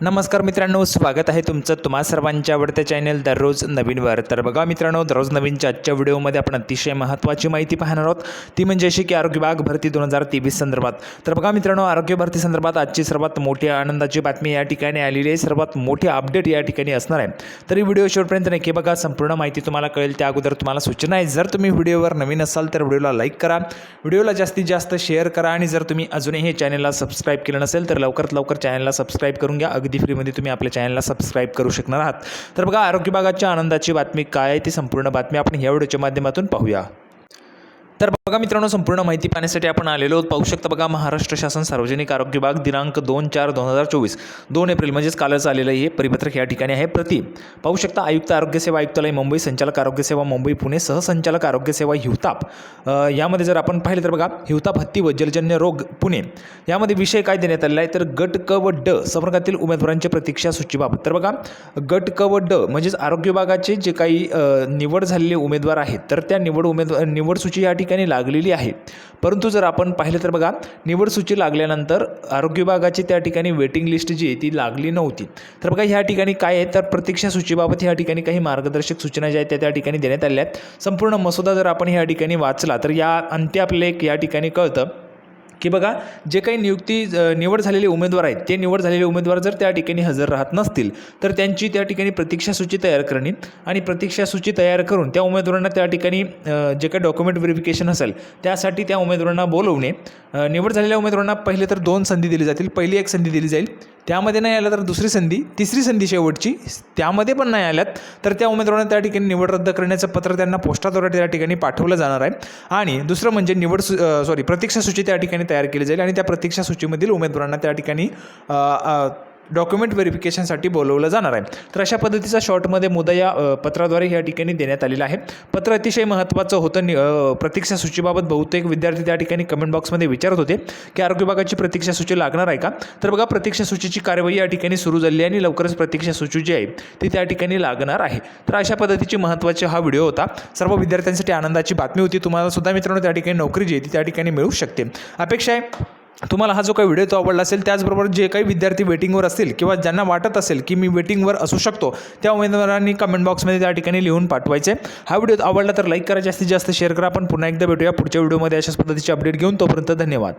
नमस्कार मित्रांनो स्वागत आहे तुमचं तुम्हा सर्वांच्या आवडत्या चॅनल दररोज नवीनवर तर बघा मित्रांनो दररोज नवीनच्या आजच्या व्हिडिओमध्ये आपण अतिशय महत्त्वाची माहिती पाहणार आहोत. ती म्हणजे अशी की आरोग्य विभाग भरती दोन हजार तेवीस संदर्भात. तर बघा मित्रांनो आरोग्य भरती संदर्भात आजची सर्वात मोठी आनंदाची बातमी या ठिकाणी आलेली आहे. सर्वात मोठी अपडेट या ठिकाणी असणार आहे. तरी व्हिडिओ शेवटपर्यंत नक्की बघा. संपूर्ण माहिती तुम्हाला कळेल. त्या अगोदर तुम्हाला सूचना आहे. जर तुम्ही व्हिडिओवर नवीन असाल तर व्हिडिओला लाईक करा. व्हिडिओला जास्तीत जास्त शेअर करा. आणि जर तुम्ही अजूनही चॅनलला सबस्क्राईब केलं नसेल तर लवकरात लवकर चॅनलला सबस्क्राईब करून घ्या. अगदी फ्रीमध्ये तुम्ही आपल्या चॅनलला सबस्क्राईब करू शकणार आहात. तर बघा आरोग्य भागाच्या आनंदाची बातमी काय आहे ती संपूर्ण बातमी आपण या व्हिडिओच्या माध्यमातून पाहूया. बघा मित्रांनो संपूर्ण माहिती पाहण्यासाठी आपण आलेलो आहोत. पाहू शकता बघा महाराष्ट्र शासन सार्वजनिक आरोग्य विभाग दिनांक दोन चार दोन हजार चोवीस. दोन एप्रिल म्हणजेच कालच आलेलं हे परिपत्रक या ठिकाणी आहे. प्रति पाहू शकता आयुक्त आरोग्य सेवा आयुक्तालय मुंबई संचालक आरोग्य सेवा मुंबई पुणे सहसंचालक आरोग्य सेवा हिवताप. यामध्ये जर आपण पाहिलं तर बघा हिवताप हत्ती व जलजन्य रोग पुणे. यामध्ये विषय काय देण्यात आलेला आहे? तर गट क व ड संपर्कातील उमेदवारांच्या प्रतीक्षा सूचीबाबत. तर बघा गट क व ड म्हणजेच आरोग्य विभागाचे जे काही निवड झालेले उमेदवार आहेत तर त्या निवड उमेदवार निवड सूची या ठिकाणी लागलेली आहे. परंतु जर आपण पाहिलं तर बघा निवड सूची लागल्यानंतर आरोग्य विभागाची त्या ठिकाणी वेटिंग लिस्ट जी आहे ती लागली नव्हती. तर बघा ह्या ठिकाणी काय आहे? तर प्रतीक्षा सूचीबाबत ह्या ठिकाणी काही मार्गदर्शक सूचना ज्या आहेत त्या त्या ठिकाणी देण्यात आल्या आहेत. संपूर्ण मसुदा जर आपण ह्या ठिकाणी वाचला तर या अंत्य आपल्याला एक या ठिकाणी कळतं. की बघा जे काही नियुक्ती निवड झालेले उमेदवार आहेत ते निवड झालेले उमेदवार जर त्या ठिकाणी हजर राहत नसतील तर त्यांची त्या ठिकाणी प्रतीक्षा सूची तयार करणे आणि प्रतीक्षा सूची तयार करून त्या उमेदवारांना त्या ठिकाणी जे काही डॉक्युमेंट व्हेरिफिकेशन असेल त्यासाठी त्या उमेदवारांना बोलवणे. निवड झालेल्या उमेदवारांना पहिले तर दोन संधी दिली जातील पहिली एक संधी दिली जाईल त्यामध्ये नाही आलं तर दुसरी संधी तिसरी संधी शेवटची त्यामध्ये पण नाही आल्यात. तर त्या उमेदवारांना त्या ठिकाणी निवड रद्द करण्याचं पत्र त्यांना पोस्टाद्वारे त्या ठिकाणी पाठवलं जाणार आहे. आणि दुसरं म्हणजे निवड सु सॉरी प्रतीक्षा सूची त्या ठिकाणी तयार केली जाईल आणि त्या प्रतीक्षा सूचीमधील उमेदवारांना त्या ठिकाणी डॉक्युमेंट व्हेरिफिकेशनसाठी बोलवलं जाणार आहे. तर अशा पद्धतीचा शॉर्टमध्ये मुद्दा या पत्राद्वारे या ठिकाणी देण्यात आलेला आहे. पत्र अतिशय महत्त्वाचं होतं. नि प्रतीक्षा सूचीबाबत बहुतेक विद्यार्थी त्या ठिकाणी कमेंट बॉक्समध्ये विचारत होते की आरोग्य विभागाची प्रतीक्षा सूची लागणार आहे का? तर बघा प्रतीक्षा सूचीची कार्यवाही या ठिकाणी सुरू झाली आहे आणि लवकरच प्रतीक्षा सूची जी आहे ती त्या ठिकाणी लागणार आहे. तर अशा पद्धतीची महत्त्वाची हा व्हिडिओ होता. सर्व विद्यार्थ्यांसाठी आनंदाची बातमी होती. तुम्हाला सुद्धा मित्रांनो त्या ठिकाणी नोकरी जी आहे ती त्या ठिकाणी मिळू शकते. अपेक्षा आहे तुम्हाला हा जो काही व्हिडिओ तो आवडला असेल त्याचबरोबर जे काही विद्यार्थी वेटिंगवर असतील किंवा ज्यांना वाटत असेल की मी वेटिंगवर असू शकतो त्या उमेदवारांनी कमेंट बॉक्समध्ये त्या ठिकाणी लिहून पाठवायचे. हा व्हिडिओ आवडला तर लाईक करा जास्तीत जास्त शेअर करा. आपण पुन्हा एकदा भेटूया पुढच्या व्हिडिओमध्ये अशाच पद्धतीचे अपडेट घेऊन. तोपर्यंत धन्यवाद.